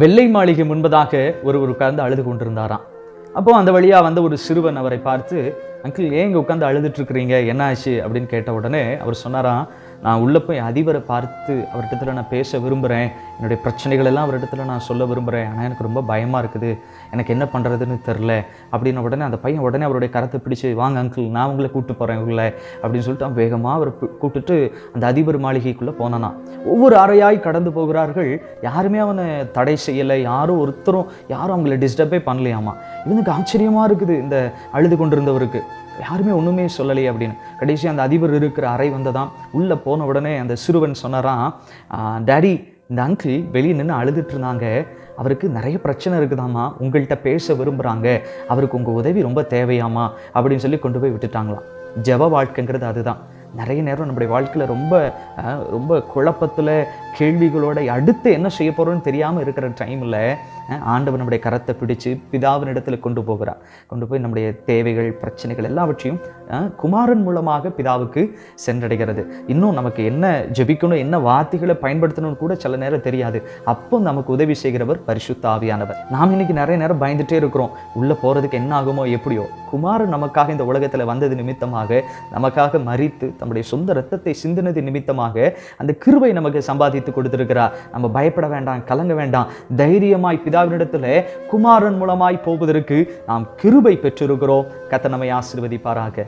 வெள்ளை மாளிகை முன்பதாக ஒருவர் உட்கார்ந்து அழுது கொண்டிருந்தாராம். அப்போது அந்த வழியாக வந்த ஒரு சிறுவன் அவரை பார்த்து அங்கிள் ஏன் இங்கே உட்காந்து அழுதுட்டு இருக்கிறீங்க? என்ன ஆச்சு? அப்படின்னு கேட்ட உடனே அவர் சொன்னாராம் நான் உள்ளே போய் அதிபரை பார்த்து அவர்கிட்ட நான் பேச விரும்புகிறேன் என்னுடைய பிரச்சனைகள் எல்லாம் அவர்கிட்ட நான் சொல்ல விரும்புகிறேன் ஆனால் எனக்கு ரொம்ப பயமாக இருக்குது. எனக்கு என்ன பண்ணுறதுன்னு தெரில அப்படின்ன உடனே அந்த பையன் உடனே அவருடைய கரத்தை பிடிச்சு வாங்க அங்கிள் நான் உங்களை கூப்பிட்டு போகிறேன் உள்ள. அப்படின்னு சொல்லிட்டு அவன் வேகமாக அவரை கூப்பிட்டுட்டு அந்த அதிபர் மாளிகைக்குள்ளே போனானா. ஒவ்வொரு அறையாய் கடந்து போகிறார்கள். யாருமே அவனை தடை செய்யலை. யாரும் ஒருத்தரும் யாரும் அவங்கள டிஸ்டர்பே பண்ணலையாமா. இவனுக்கு ஆச்சரியமாக இருக்குது இந்த அழுது கொண்டிருந்தவருக்கு. யாருமே ஒன்றுமே சொல்லலையே அப்படின்னு. கடைசி அந்த அதிபர் இருக்கிற அறை வந்ததாம். உள்ளே போன உடனே அந்த சிறுவன் சொன்னாராம் டேடி இந்த அங்கிள் வெளியே நின்று அழுதுட்டு இருந்தாங்க. அவருக்கு நிறைய பிரச்சனை இருக்குதாம்மா. உங்கள்கிட்ட பேச விரும்புகிறாங்க அவருக்கு உங்கள் உதவி ரொம்ப தேவையாமா அப்படின்னு சொல்லி கொண்டு போய் விட்டுட்டாங்களாம். ஜெவ வாழ்க்கைங்கிறது அதுதான். நிறைய நேரம் நம்முடைய வாழ்க்கையில் ரொம்ப ரொம்ப குழப்பத்தில் கேள்விகளோட அடுத்து என்ன செய்ய போகிறோன்னு தெரியாமல் இருக்கிற டைமில் ஆண்டவர் நம்முடைய கரத்தை பிடிச்சு பிதாவின் இடத்துல கொண்டு போகிறார். கொண்டு போய் நம்முடைய தேவைகள் பிரச்சனைகள் எல்லாவற்றையும் குமாரன் மூலமாக பிதாவுக்கு சென்றடைகிறது. இன்னும் நமக்கு என்ன ஜெபிக்கணும் என்ன வார்த்தைகளை பயன்படுத்தணும்னு கூட சில நேரம் தெரியாது. அப்போ நமக்கு உதவி செய்கிறவர் பரிசுத்தாவியானவர் நாம் இன்னைக்கு நிறைய நேரம் பயந்துட்டே இருக்கிறோம். உள்ளே போகிறதுக்கு என்ன ஆகுமோ எப்படியோ. குமாரன் நமக்காக இந்த உலகத்தில் வந்தது நிமித்தமாக நமக்காக மறித்து தம்முடைய சொந்த ரத்தத்தை சிந்தினது நிமித்தமாக அந்த கிருவை நமக்கு சம்பாதித்து கொடுத்துருக்கிறார். நம்ம பயப்பட வேண்டாம் கலங்க வேண்டாம். தைரியமாய் பிதாவினிடத்தில் குமாரன் மூலமாய் போவதற்கு நாம் கிருபை பெற்றிருக்கிறோம். கத்த நம்மை ஆசீர்வதிப்பாராக.